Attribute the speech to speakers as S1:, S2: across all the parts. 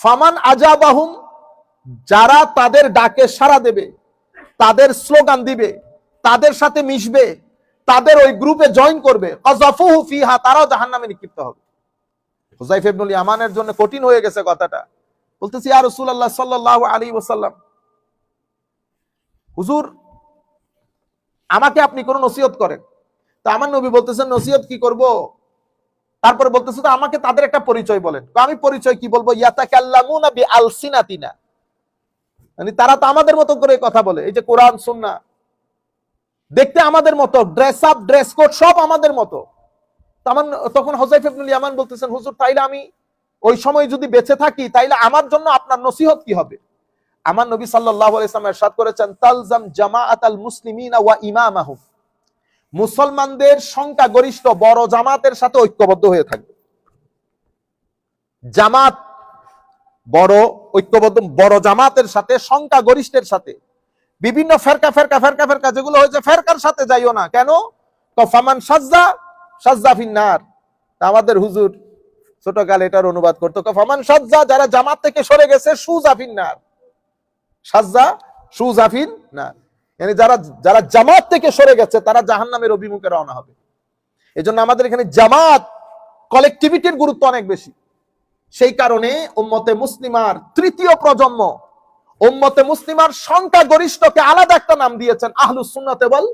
S1: ফামান আজাবাহুম, যারা তাদের ডাকে সাড়া দেবে, তাদের স্লোগান দিবে, তাদের সাথে মিশবে, তাদের ওই গ্রুপে জয়েন করবে। ফিহা, তারাও জাহান্নামে নিক্ষিপ্ত হবে। হুজাইফ ইবনুল জন্য কঠিন হয়ে গেছে কথাটা। বলতেছি, ইয়া রাসূলুল্লাহ সাল্লাল্লাহু আলাইহি ওয়াসাল্লাম, হুজুর, আমাকে আপনি কোন নসিহত করেন। তো আমার নবী বলতেছেন, নসিহত কি করব? তারপরে বলতেছে তো আমাকে তাদের একটা পরিচয় বলেন। আমি পরিচয় কি বলব? ইয়াতাকাল্লামুনা বি আলসিনাতিনা মানে তারা তো আমাদের মতো করে কথা বলে। এই যে কোরআন, সুন্নাহ। দেখতে আমাদের মতো ড্রেস আপ ড্রেস কোড সব আমাদের মতো। তখন হোসাইফ ইবনুল ইয়ামান বলতেছেন, হুজুর, তাইলে আমি ওই সময় যদি বেঁচে থাকি, তাইলে আমার জন্য আপনার নসিহত কি হবে? আমার নবী সাল্লাল্লাহু আলাইহি সাল্লাম ইরশাদ করেছেন, তালজাম জামাআত আল মুসলিমিনা ওয়া ইমামাহুম। মুসলমানদের সংখ্যা গরিষ্ঠ, বড় জামাতের সাথে ঐক্যবদ্ধ হয়ে থাকবে। জামাত বড়, ঐক্যবদ্ধ, বড় জামাতের সাথে, সংখ্যা গরিষ্ঠের সাথে। বিভিন্ন ফেরকা ফেরকা ফেরকা ফেরকা, যেগুলো হয়েছে, ফেরকার সাথে যাইও না। কেন? তো ফামান সাজ্জা সাজ্জা ফিন্নার। আমাদের হুজুর ছোটকালে এটার অনুবাদ করতো। ফামান সাজ্জা, যারা জামাত থেকে সরে গেছে, সুজা ফিন্নার। সাজ্জা সুজাফিন ফিন্নার। মানে যারা যারা জামাত থেকে সরে গেছে, তারা জাহান্নামের অভিমুখে রওনা হবে। এজন্য আমাদের এখানে জামাত কলেকটিভিটির গুরুত্ব অনেক বেশি। সেই কারণে উম্মতে মুসলিমার তৃতীয় প্রজন্ম, উম্মতে মুসলিমার সংখ্যা গরিষ্ঠকে আলাদা একটা নাম দিয়েছেন, আহলুস সুন্নাতে বল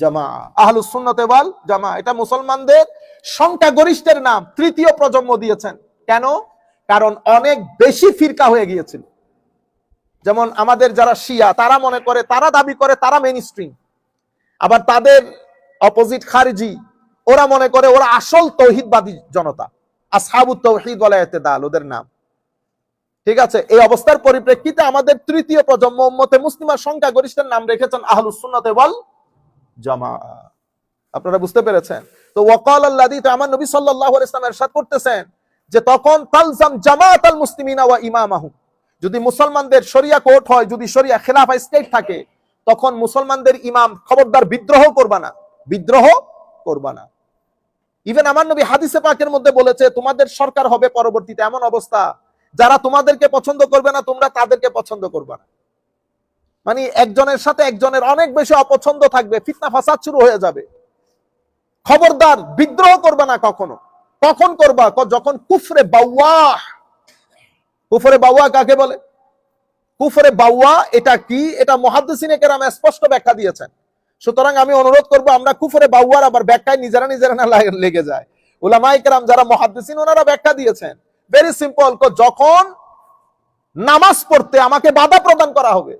S1: জামা। আহলুস সুন্নাতে বল জামা, এটা মুসলমানদের সংখ্যা গরিষ্ঠের নাম, তৃতীয় প্রজন্ম দিয়েছেন। কেন? কারণ অনেক বেশি ফিরকা হয়ে গিয়েছিল। যেমন আমাদের যারা শিয়া, তারা মনে করে, তারা দাবি করে, তারা মেইন স্ট্রিম আবার তাদের অপোজিট খারিজি, ওরা মনে করে ওরা আসল তৌহিদবাদী জনতা। আসহাবু তৌহিদ ওয়ালায়াতে দাল ওদের নাম। ঠিক আছে? এই অবস্থার পরিপ্রেক্ষিতে আমাদের তৃতীয় প্রজন্ম উম্মতে মুসলিমার সংখ্যা গরিষ্ঠের নাম রেখেছেন আহলুস সুন্নাতে বল জামা আপনারা বুঝতে পেরেছেন? তো ওয়াকাল আল্লাদি তো আমার নবী আলাইহি ওয়াসাল্লাম ইরশাদ করতেছেন যে তখন তালজাম জামাত আল মুসলিমিনা ওয়া ইমামাহুম যদি মুসলমানদের শরিয়া কোর্ট হয়, যদি শরিয়া খেলাফা স্টেট থাকে, তখন মুসলমানদের ইমাম খবরদার বিদ্রোহ করবা না। বিদ্রোহ করবা না। ইভেন আমার নবী হাদিসে পাকের মধ্যে বলেছে, তোমাদের সরকার হবে পরবর্তীতে এমন অবস্থা, যারা তোমাদেরকে পছন্দ করবে না, তোমরা তাদেরকে পছন্দ করবে না। মানে একজনের সাথে একজনের অনেক বেশি অপছন্দ থাকবে, ফিতনা ফাসাদ শুরু হয়ে যাবে। খবরদার বিদ্রোহ করবে না কখনো। কখন করবা? যখন কুফরে বাউয়া কুফরে বাউয়া কাকে বলে? কুফরে বাউয়া এটা কি? এটা মহাদ্দিসিনে কেরাম স্পষ্ট ব্যাখ্যা দিয়েছেন। সুতরাং আমি অনুরোধ করব, আমরা কুফরে বাউয়ার আবার ব্যাখ্যায় নিজেরা নিজেরা না লেগে যায়। উলামাই কেরাম যারা মহাদ্দিসিন, ওনারা ব্যাখ্যা দিয়েছেন। ভেরি সিম্পল যখন নামাজ পড়তে আমাকে বাধা প্রদান করা হবে,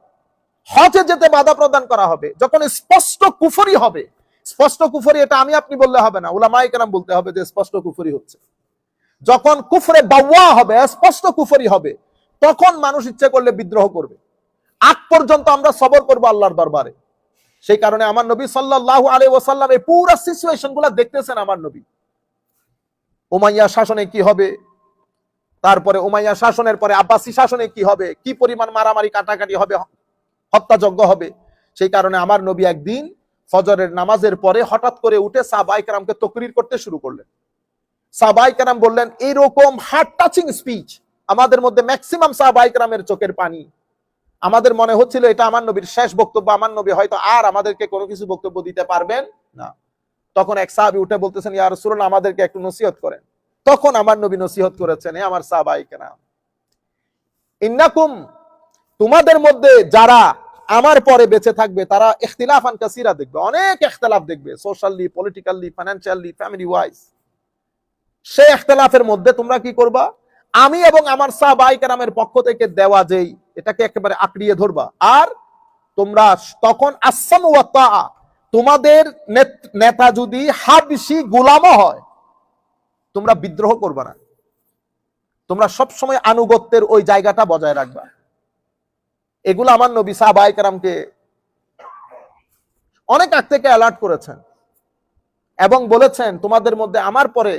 S1: হজে যেতে বাধা প্রদান করা হবে, যখন স্পষ্ট কুফরি হবে, স্পষ্ট কুফরি এটা আমি, আপনি বললে হবে না উলামাই কেরাম বলতে হবে যে স্পষ্ট কুফরি হচ্ছে। যখন কুফরে বাউয়া হবে, স্পষ্ট কুফরি হবে, তখন মানুষ ইচ্ছে করলে বিদ্রোহ করবে। আগ পর্যন্ত আমরা সবর করব আল্লাহর দরবারে। সেই কারণে আমার নবী সাল্লাল্লাহু আলাইহি ওয়াসাল্লাম এই পুরো সিচুয়েশনগুলা দেখতেছেন আমার নবী। উমাইয়া শাসনে কি হবে? তারপরে উমাইয়া শাসনের পরে আব্বাসী শাসনে কি হবে? কি পরিমাণ মারামারি কাটাকাটি হবে? হত্যাযজ্ঞ হবে? সেই কারণে আমার নবী একদিন ফজরের নামাজের পরে হঠাৎ করে উঠে সাহবাই কারামকে তকরির করতে শুরু করলেন। সাহবাই কারাম বললেন, এরকম হার্ট টাচিং স্পিচ আমাদের মধ্যে ম্যাক্সিমাম সাহবাই কারামের চোখের পানি। আমাদের মনে হচ্ছিল এটা আমার নবীর শেষ বক্তব্য, আমার নবী হয়তো আর আমাদেরকে কোনো কিছু বক্তব্য দিতে পারবেন না। তখন এক সাহাবি উঠে বলতেছেন, ইয়া রাসূলুল্লাহ, আমাদেরকে একটু নসিহত করেন। তখন আমার নবী নসিহত করেছেন আমার সাহাবাই কেরাম ইন্নাকুম, তোমাদের মধ্যে যারা আমার পরে বেঁচে থাকবে, তারা ইখতিলাফান কাসিরা দেখবে, অনেক ইখতিলাফ দেখবে socially politically financially family wise সে ইখতিলাফের মধ্যে, তোমরা কি করবা? আমি এবং আমার সাহাবাই কেরামের পক্ষ থেকে দেওয়া যেই, এটাকে একেবারে আঁকড়িয়ে ধরবা। আর তোমরা তখন আসাম তোমাদের নেতা যদি হাবশি গোলামও হয়, তোমরা বিদ্রোহ করবা না। তোমরা সব সময় আনুগত্যের ওই জায়গাটা বজায় রাখবা। এগুলো আমার নবী সাহাবাই কারামকে অনেক আগ থেকে অ্যালার্ট করেছেন এবং বলেছেন, তোমাদের মধ্যে আমার পরে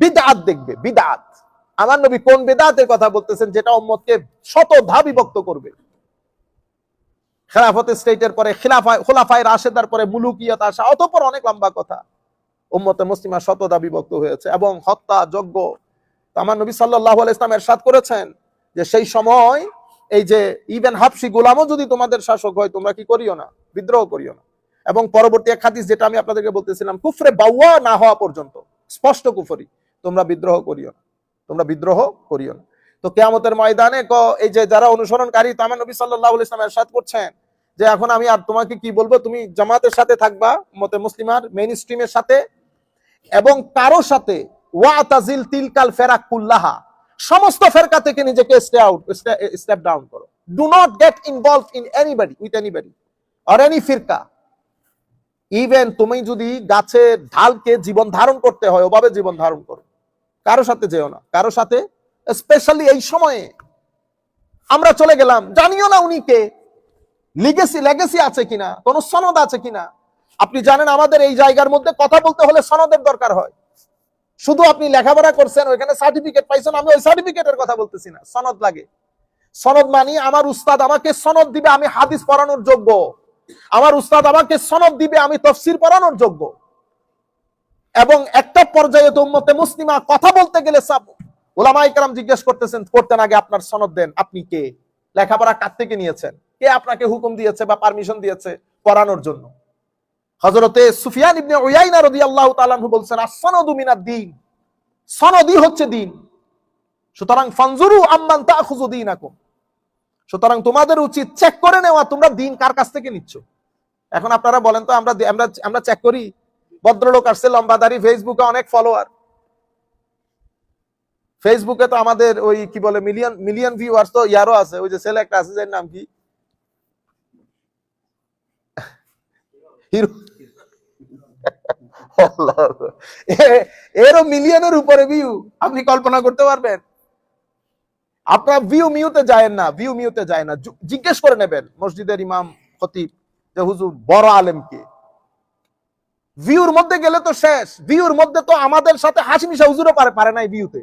S1: বিদাত দেখবে, বিদাত। আমার নবী কোন বেদাতের কথা বলতেছেন যেটা উম্মতকে শত ধা বিভক্ত করবে? খেলাফত স্টেটের পরে খিলাফায়, খোলাফায় রাশেদার পরে মুলুকিয়ত আসা, অতপর অনেক লম্বা কথা। উম্মতে মুসলিমা বিভক্ত হয়েছে এবং হত্যা যজ্ঞ। আমার নবী সাল্লাহ ইসলাম এরশাদ করেছেন যে সেই সময় এই যে ইবেন হাফসি গোলামও যদি তোমাদের শাসক হয়, তোমরা কি করিও না? বিদ্রোহ করিও না। এবং পরবর্তী এক হাদিস যেটা আমি আপনাদেরকে বলতেছিলাম, কুফরে বাউয়া না হওয়া পর্যন্ত, স্পষ্ট কুফরি। তোমরা বিদ্রোহ করিও না। তোমরা বিদ্রোহ করিও না। তো কেয়ামতের ময়দানে ক- এই যে যারা অনুসরণকারী, তো আমার নবী সাল্লাহ ইসলাম এরশাদ করছেন যে এখন আমি আর তোমাকে কি বলব? তুমি জামাতের সাথে থাকবা, মতে মুসলিমার মেইন স্ট্রিমের সাথে এবং কারও সাথে, ওয়াতাজিল তিলকাল ফেরাক কুল্লাহা সমস্ত ফেরকা থেকে নিজেকে স্টে আউট স্টেপ ডাউন করো। Do not get involve in anybody with anybody or any ফিরকা even তুমি যদি গাছের ঢালকে জীবন ধারণ করতে হয়, ওভাবে জীবন ধারণ করো। কারও সাথে যেও না, কারও সাথে স্পেশালি এই সময়ে। আমরা চলে গেলাম, জানিও না উনি কে লিগেসি লেগেসি আছে কিনা, কোন সনদ আছে কিনা। আপনি জানেন আমাদের এই জায়গার মধ্যে কথা বলতে হলে সনদের দরকার হয়। শুধু আপনি লেখাপড়া করছেন, ওইখানে সার্টিফিকেট পাইছেন, আমি ওই সার্টিফিকেটের কথা বলতেছি না, সনদ লাগে। সনদ মানি আমার উস্তাদ আমাকে সনদ দিবে, আমি হাদিস পড়ানোর যোগ্য। আমার উস্তাদ আমাকে সনদ দিবে, আমি তফসির পড়ানোর যোগ্য। এবং একটা পর্যায়ে তো উম্মতে মুসলিমা কথা বলতে গেলে সাব ওলামা ইকরাম জিজ্ঞেস করতেছেন, করতেন আগে আপনার সনদ দেন। আপনি কে? লেখাপড়া কার থেকে নিয়েছেন? কে আপনাকে হুকুম দিয়েছে বা পারমিশন দিয়েছে পড়ানোর জন্য? হজরতে সুফিয়ান ইবনে উয়াইনা রাদিয়াল্লাহু তাআলা বলছেন, আসসানাদু মিনাদ দ্বীন সনদই হচ্ছে দিন। সুতরাং ফানজুরু আম্মান তাখুযু দীনাকুম। সুতরাং তোমাদের উচিত চেক করে নেওয়া, তোমরা দিন কার কাছ থেকে নিচ্ছ? এখন আপনারা বলেন তো, আমরা আমরা চেক করি ভদ্রলোক আসছে লম্বাদারি ফেসবুকে অনেক ফলোয়ার ফেসবুকে তো আমাদের ওই কি বলে মিলিয়ন মিলিয়ন ভিউয়ার্স তো ইয়ারও আছে। ওই যে ছেলে একটা আছে, যার নাম কি? এরও মিলিয়নের উপরে ভিউ আপনি কল্পনা করতে পারবেন? আপনার ভিউ মিউতে যায় না ভিউ মিউতে যায় না। জিজ্ঞেস করে নেবেন মসজিদের ইমাম খতিব যে, হুজুর, বড় আলেম কে? ভিউর মধ্যে গেলে তো শেষ। ভিউর মধ্যে তো আমাদের সাথে হাসিমি শাহ হুজুরও পারে পারে নাই ভিউতে।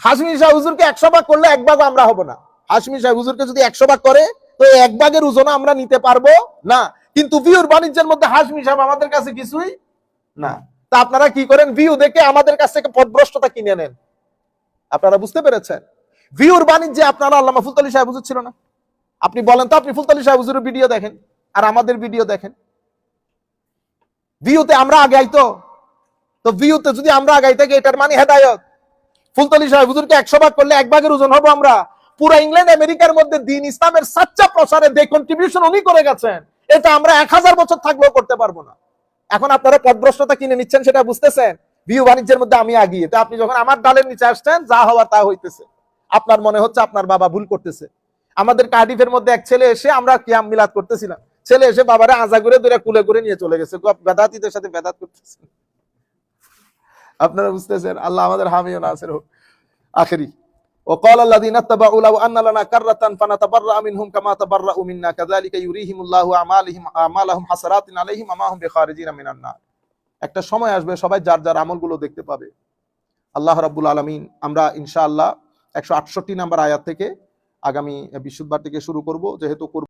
S1: হাসমি শাহ হুজুরকে একশো ভাগ করলে এক ভাগ আমরা হব না। হাসমি শাহ হুজুরকে যদি একশো ভাগ করে, তো এক ভাগের ওজন আমরা নিতে পারব না। কিন্তু ভিউর বাণিজ্যের মধ্যে হাসমি সাহেব আমাদের কাছে কিছুই না। তা আপনারা কি করেন? ভিউ দেখে আমাদের কাছ থেকে পদভ্রষ্টতা কিনে নেন। আপনারা বুঝতে পেরেছেন? ভিউর বাণিজ্যে আপনারা আল্লামা ফুলতলি সাহেব হুজুর ছিল না। আপনি বলেন তো, আপনি ফুলতলি সাহেব হুজুরের ভিডিও দেখেন, আর আমাদের ভিডিও দেখেন। ভিউতে আমরা আগে আইতো তো ভিউতে যদি আমরা আগাই থাকি এটার মানে হেদায়ত? ফুলতলি সাহেব, হুজুরকে একশো ভাগ করলে এক ভাগের ওজন হব আমরা। পুরো ইংল্যান্ড, আমেরিকার মধ্যে দিন ইসলামের সাচ্চা প্রসারে যে কন্ট্রিবিউশন উনি করে গেছেন। এটা আমরা এক হাজার বছর থাকলেও করতে পারব না। এখন আপনারা পদভ্রষ্টতা কিনে নিচ্ছেন সেটা বুঝতেছেন? ভিউ বাণিজ্যের মধ্যে আমি আগিয়ে। তো আপনি যখন আমার ডালের নিচে আসছেন, যা হওয়া তা হইতেছে। আপনার মনে হচ্ছে আপনার বাবা ভুল করতেছে। আমাদের কার্ডিফের মধ্যে এক ছেলে এসে আমরা কিয়াম মিলাদ করতেছিলাম। ছেলে এসে বাবারে আজা করে ধরে কুলে করে নিয়ে চলে গেছে বেদাতিদের সাথে বেদাত করতেছে আপনারা বুঝতেছেন আল্লাহ আমাদের হামিও নাসের হোক আখেরি وقال الذين اتبعوا لو ان لنا كرة فنتبرأ منهم كما تبرأوا منا كذلك يريهم الله اعمالهم اعمالهم حسرات عليهم وما هم بخارجين من النار একটা সময় আসবে সবাই যার যার আমলগুলো দেখতে পাবে আল্লাহ রাব্বুল আলামিন আমরা ইনশাআল্লাহ একশো আটষট্টি নাম্বার আয়াত থেকে আগামী বৃহস্পতিবার থেকে শুরু করব যেহেতু